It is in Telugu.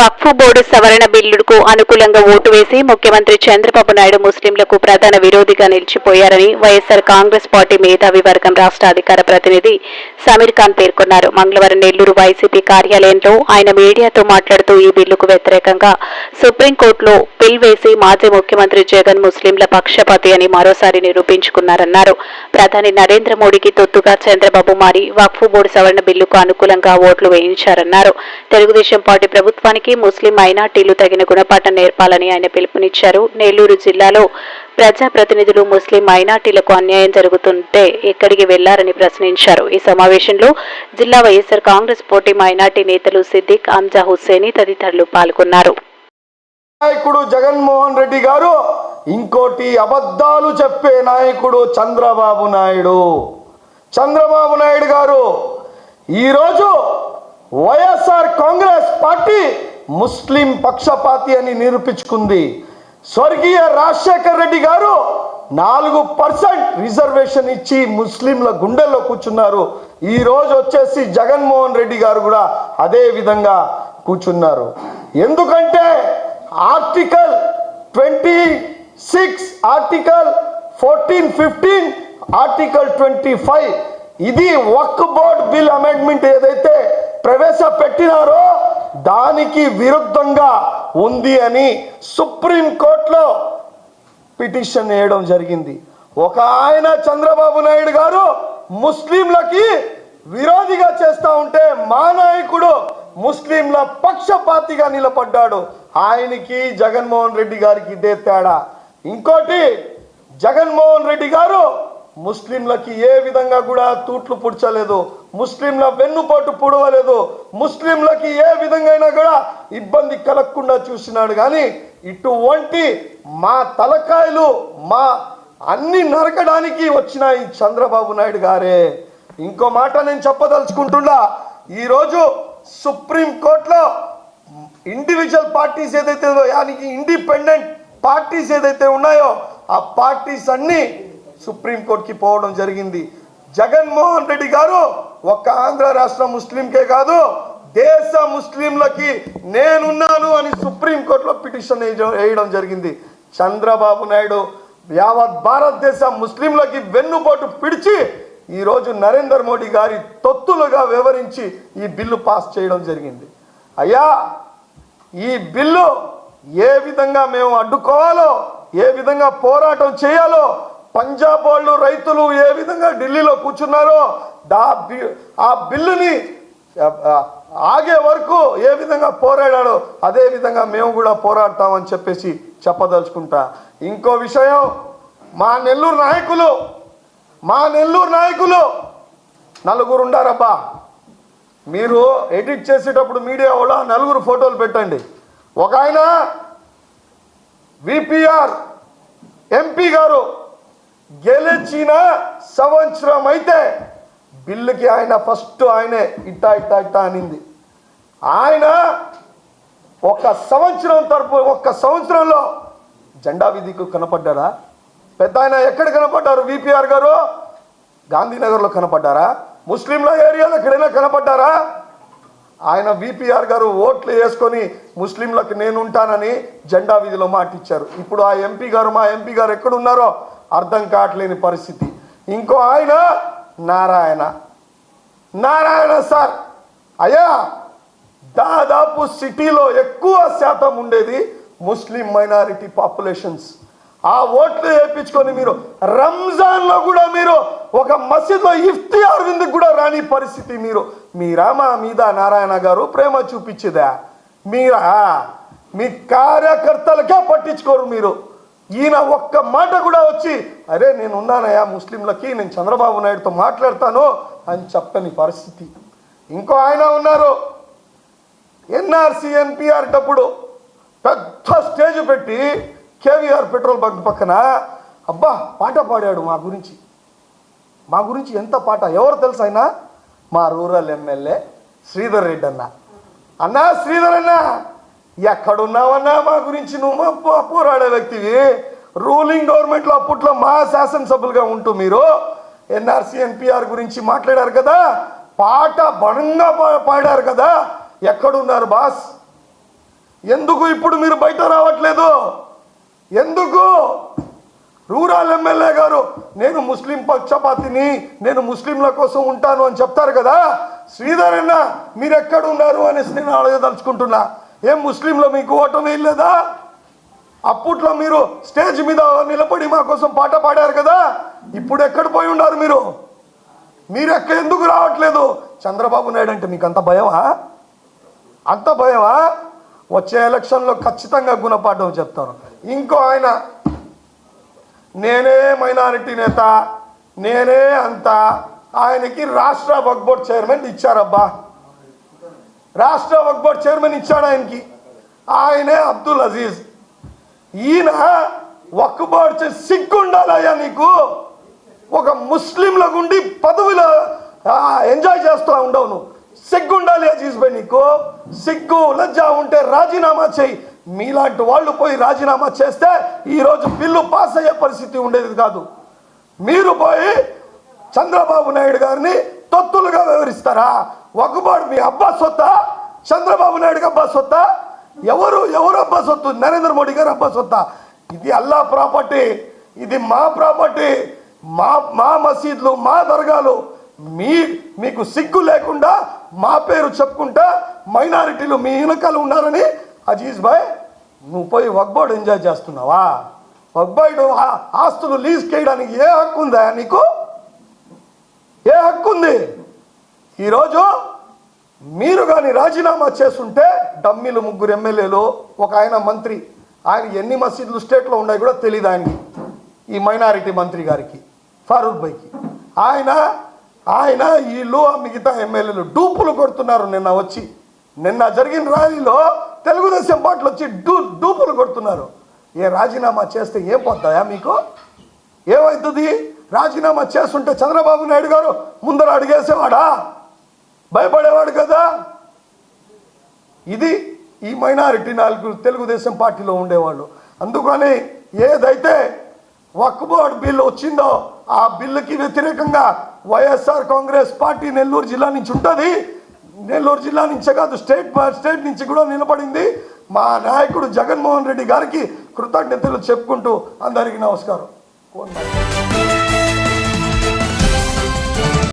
వక్ఫ్ బోర్డు సవరణ బిల్లుకు అనుకూలంగా ఓటు వేసి ముఖ్యమంత్రి చంద్రబాబు నాయుడు ముస్లింలకు ప్రధాన విరోధిగా నిలిచిపోయారని వైఎస్సార్ కాంగ్రెస్ పార్టీ మేధావి వర్గం రాష్ట్ర అధికార ప్రతినిధి సమీర్ ఖాన్ పేర్కొన్నారు. మంగళవారం నెల్లూరు వైసీపీ కార్యాలయంలో ఆయన మీడియాతో మాట్లాడుతూ ఈ బిల్లుకు వ్యతిరేకంగా సుప్రీంకోర్టులో పిల్ వేసి మాజీ ముఖ్యమంత్రి జగన్ ముస్లింల పక్షపాతి అని మరోసారి నిరూపించుకున్నారన్నారు. ప్రధాని నరేంద్ర మోడీకి తొత్తుగా చంద్రబాబు మారి వక్ఫ్ బోర్డు సవరణ బిల్లుకు అనుకూలంగా ఓట్లు వేయించారన్నారు. తెలుగుదేశం పార్టీ ప్రభుత్వానికి ముస్లిం మైనార్టీలు తగిన గుణపాఠం నేర్పాలని ఆయన పిలుపునిచ్చారు. నెల్లూరు జిల్లాలో ప్రజాప్రతినిధులు ముస్లిం మైనార్టీలకు అన్యాయం జరుగుతుంటే ఎక్కడికి వెళ్ళారని ప్రశ్నించారు. ఈ సమావేశంలో జిల్లా వైఎస్సార్ కాంగ్రెస్ పోటీ మైనార్టీ నేతలు సిద్దిక్ అంజా హుస్సేని తదితరులు పాల్గొన్నారు. నాయకుడు జగన్మోహన్ రెడ్డి గారు ఇంకోటి అబద్ధాలు చెప్పే నాయకుడు చంద్రబాబు నాయుడు. చంద్రబాబు నాయుడు గారు ఈరోజు వైఎస్ఆర్ కాంగ్రెస్ పార్టీ ముస్లిం పక్షపాతి అని నిరూపించుకుంది. స్వర్గీయ రాజశేఖర్ రెడ్డి గారు నాలుగు పర్సెంట్ రిజర్వేషన్ ఇచ్చి ముస్లింల గుండెల్లో కూర్చున్నారు. ఈ రోజు వచ్చేసి జగన్మోహన్ రెడ్డి గారు కూడా అదే విధంగా కూర్చున్నారు. ఎందుకంటే article twenty six article fourteen fifteen article twenty five ఇది వక్ బోర్డ్ బిల్ అమెండ్మెంట్ ఏదైతే ప్రవేశపెట్టినారో దానికి విరుద్ధంగా ఉంది అని సుప్రీం కోర్టులో పిటిషన్ వేయడం జరిగింది. ఒక ఆయన చంద్రబాబు నాయుడు గారు ముస్లింలకి విరోధిగా చేస్తా ఉంటే మా నాయకుడు ముస్లింల పక్షపాతిగా నిలబడ్డాడు. ఆయనకి జగన్మోహన్ రెడ్డి గారికి ఇదే తేడా. ఇంకోటి జగన్మోహన్ రెడ్డి గారు ముస్లింలకి ఏ విధంగా కూడా తూట్లు పుడ్చలేదు ముస్లింల వెన్నుపోటు పొడవలేదు ముస్లింలకి ఏ విధంగా కూడా ఇబ్బంది కలగకుండా చూసినాడు. కానీ ఇటువంటి మా తలకాయలు మా అన్ని నరకడానికి వచ్చిన ఈ చంద్రబాబు నాయుడు గారే. ఇంకో మాట నేను చెప్పదలుచుకుంటున్నా. ఈరోజు సుప్రీం కోర్టులో ఇండివిజువల్ పార్టీస్ ఏదైతే యానికి ఇండిపెండెంట్ పార్టీస్ ఏదైతే ఉన్నాయో ఆ పార్టీస్ అన్నీ సుప్రీంకోర్టుకి పోవడం జరిగింది. జగన్మోహన్ రెడ్డి గారు ఒక్క ఆంధ్ర రాష్ట్ర ముస్లింకే కాదు దేశ ముస్లింలకి నేనున్నాను అని సుప్రీంకోర్టులో పిటిషన్ వేయడం- వేయడం జరిగింది. చంద్రబాబు నాయుడు యావత్ భారతదేశ ముస్లింలకి వెన్నుపోటు పిడిచి ఈరోజు నరేంద్ర మోడీ గారి తొత్తులుగా వివరించి ఈ బిల్లు పాస్ చేయడం జరిగింది. అయ్యా ఈ బిల్లు ఏ విధంగా మేము అడ్డుకోవాలో ఏ విధంగా పోరాటం చేయాలో పంజాబ్ వాళ్ళు రైతులు ఏ విధంగా ఢిల్లీలో కూర్చున్నారో దా ఆ బిల్లుని ఆగే వరకు ఏ విధంగా పోరాడాడో అదే విధంగా మేము కూడా పోరాడతామని చెప్పేసి చెప్పదలుచుకుంటా. ఇంకో విషయం మా నెల్లూరు నాయకులు మా నెల్లూరు నాయకులు నలుగురు ఉండారబ్బా. మీరు ఎడిట్ చేసేటప్పుడు మీడియా కూడా నలుగురు ఫోటోలు పెట్టండి. ఒక ఆయన విపిఆర్ ఎంపీ గారు గెలిచిన సంవత్సరం అయితే బిల్లుకి ఆయన ఫస్ట్ ఆయనే ఇట్టా ఇట్టా ఇట్టా అనింది. ఆయన ఒక సంవత్సరం తరపు ఒక్క సంవత్సరంలో జెండా విధికు కనపడ్డారా పెద్ద ఆయన ఎక్కడ కనపడ్డారు? విపిఆర్ గారు గాంధీనగర్లో కనపడ్డారా? ముస్లింల ఏరియాలో ఎక్కడైనా కనపడ్డారా? ఆయన విపిఆర్ గారు ఓట్లు వేసుకొని ముస్లింలకు నేను ఉంటానని జెండా వీధిలో మాటిచ్చారు. ఇప్పుడు ఆ ఎంపీ గారు మా ఎంపీ గారు ఎక్కడున్నారో అర్థం కావట్లేని పరిస్థితి. ఇంకో ఆయన నారాయణ. నారాయణ సార్. అయ్యా దాదాపు సిటీలో ఎక్కువ శాతం ఉండేది ముస్లిం మైనారిటీ పాపులేషన్స్. ఆ ఓట్లు వేయించుకొని మీరు రంజాన్లో కూడా మీరు ఒక మసీద్లో ఇఫ్తియార్ విందుకు కూడా రాని పరిస్థితి మీరు. మీరా మా మీద నారాయణ గారు ప్రేమ చూపించేదా? మీరా? మీ కార్యకర్తలకే పట్టించుకోరు మీరు. ఈయన ఒక్క మాట కూడా వచ్చి అరే నేను ఉన్నానయ్యా ముస్లింలకి నేను చంద్రబాబు నాయుడుతో మాట్లాడతాను అని చెప్పని పరిస్థితి. ఇంకో ఆయన ఉన్నారు. ఎన్ఆర్సి ఎన్పిఆర్ డప్పుడు పెద్ద స్టేజ్ పెట్టి కేవీఆర్ పెట్రోల్ బంక్ పక్కన అబ్బా పాట పాడాడు మా గురించి. మా గురించి ఎంత పాట? ఎవరు తెలుసు అయినా మా రూరల్ ఎమ్మెల్యే శ్రీధర్ రెడ్డి అన్న. అన్నా శ్రీధర్ అన్న ఎక్కడున్నావన్నా మా గురించి నువ్వు మా పోరాడే వ్యక్తివి? రూలింగ్ గవర్నమెంట్లో అప్పట్లో మా శాసనసభ్యులుగా ఉంటూ మీరు ఎన్ఆర్సీ ఎన్పిఆర్ గురించి మాట్లాడారు కదా? పాట బలంగా పా- పాడారు కదా? ఎక్కడున్నారు బాస్? ఎందుకు ఇప్పుడు మీరు బయట రావట్లేదు? ఎందుకు? రూరల్ ఎమ్మెల్యే గారు నేను ముస్లిం పక్షపాతిని నేను ముస్లింల కోసం ఉంటాను అని చెప్తారు కదా? శ్రీధర్ అన్న మీరు అనేసి నేను అడగదలుచుకుంటున్నా ఏం ముస్లింలో మీకు ఓటమి లేదా అప్పట్లో మీరు స్టేజ్ మీద నిలబడి మా కోసం పాట పాడారు కదా? ఇప్పుడు ఎక్కడ పోయి ఉన్నారు మీరు? మీరు ఎక్కడ ఎందుకు రావట్లేదు? చంద్రబాబు నాయుడు అంటే మీకు అంత భయమా? అంత భయమా? వచ్చే ఎలక్షన్లో ఖచ్చితంగా గుణపాఠం చెప్తారు ఇంకో ఆయన నేనే మైనారిటీ నేత నేనే అంత. ఆయనకి రాష్ట్ర వక్బోర్డ్ చైర్మన్ ఇచ్చారబ్బా. రాష్ట్ర వక్ బోర్డ్ చైర్మన్ ఇచ్చాడు ఆయనకి. ఆయనే అబ్దుల్ అజీజ్. ఈయన వక్ బోర్డ్ చే- సిగ్గు ఉండాలయ్యా నీకు. ఒక ముస్లింల గుండి పదవిలో ఎంజాయ్ చేస్తూ ఉండవు నువ్వు. సిగ్గు ఉండాలి అజీజ్ భాయ్ నీకు. సిగ్గు లజ్జా ఉంటే రాజీనామా చేయి. మీలాంటి వాళ్ళు పోయి రాజీనామా చేస్తే ఈరోజు బిల్లు పాస్ అయ్యే పరిస్థితి ఉండేది కాదు. మీరు పోయి చంద్రబాబు నాయుడు గారిని తొత్తులుగా వివరిస్తారా? వగ్గుబాటు మీ అబ్బా సొత్తా? చంద్రబాబు నాయుడు అబ్బా సొత్తా? ఎవరు ఎవరు అబ్బా సొత్తు? నరేంద్ర మోడీ గారు అబ్బా సొత్తా? ఇది అల్లా ప్రాపర్టీ ఇది మా ప్రాపర్టీ మా మా మసీద్లు మా దర్గాలు. మీ మీకు సిగ్గు లేకుండా మా పేరు చెప్పుకుంటా మైనారిటీలు మీ వెనకాల ఉన్నారని అజీజ్ భాయ్ నువ్వు పోయి వగ్బోర్డు ఎంజాయ్ చేస్తున్నావా? వగ్బాయిడు ఆస్తులు లీజ్ చేయడానికి ఏ హక్కు ఉందా నీకు? ఏ హక్కు ఉంది? ఈరోజు మీరు కానీ రాజీనామా చేస్తుంటే డమ్మిలు ముగ్గురు ఎమ్మెల్యేలు ఒక ఆయన మంత్రి ఆయన ఎన్ని మసీదులు స్టేట్లో ఉన్నాయి కూడా తెలియదు ఆయనకి. ఈ మైనారిటీ మంత్రి గారికి ఫారూక్ బైకి ఆయన ఆయన వీళ్ళు ఆ మిగతా ఎమ్మెల్యేలు డూపులు కొడుతున్నారు నిన్న వచ్చి. నిన్న జరిగిన ర్యాలీలో తెలుగుదేశం పార్టీలు వచ్చి డూ డూపులు కొడుతున్నారు. ఏ రాజీనామా చేస్తే ఏం పోతాయా మీకు? ఏమవుతుంది రాజీనామా చేస్తుంటే చంద్రబాబు నాయుడు గారు ముందర అడిగేసేవాడా? భయపడేవాడు కదా? ఇది ఈ మైనారిటీ నాలుగు తెలుగుదేశం పార్టీలో ఉండేవాళ్ళు. అందుకని ఏదైతే వక్ఫ్ బోర్డ్ బిల్లు వచ్చిందో ఆ బిల్లుకి వ్యతిరేకంగా వైఎస్ఆర్ కాంగ్రెస్ పార్టీ నెల్లూరు జిల్లా నుంచి ఉంటుంది. నెల్లూరు జిల్లా నుంచే కాదు స్టేట్ స్టేట్ నుంచి కూడా నిలబడింది. మా నాయకుడు జగన్మోహన్ రెడ్డి గారికి కృతజ్ఞతలు చెప్పుకుంటూ అందరికీ నమస్కారం.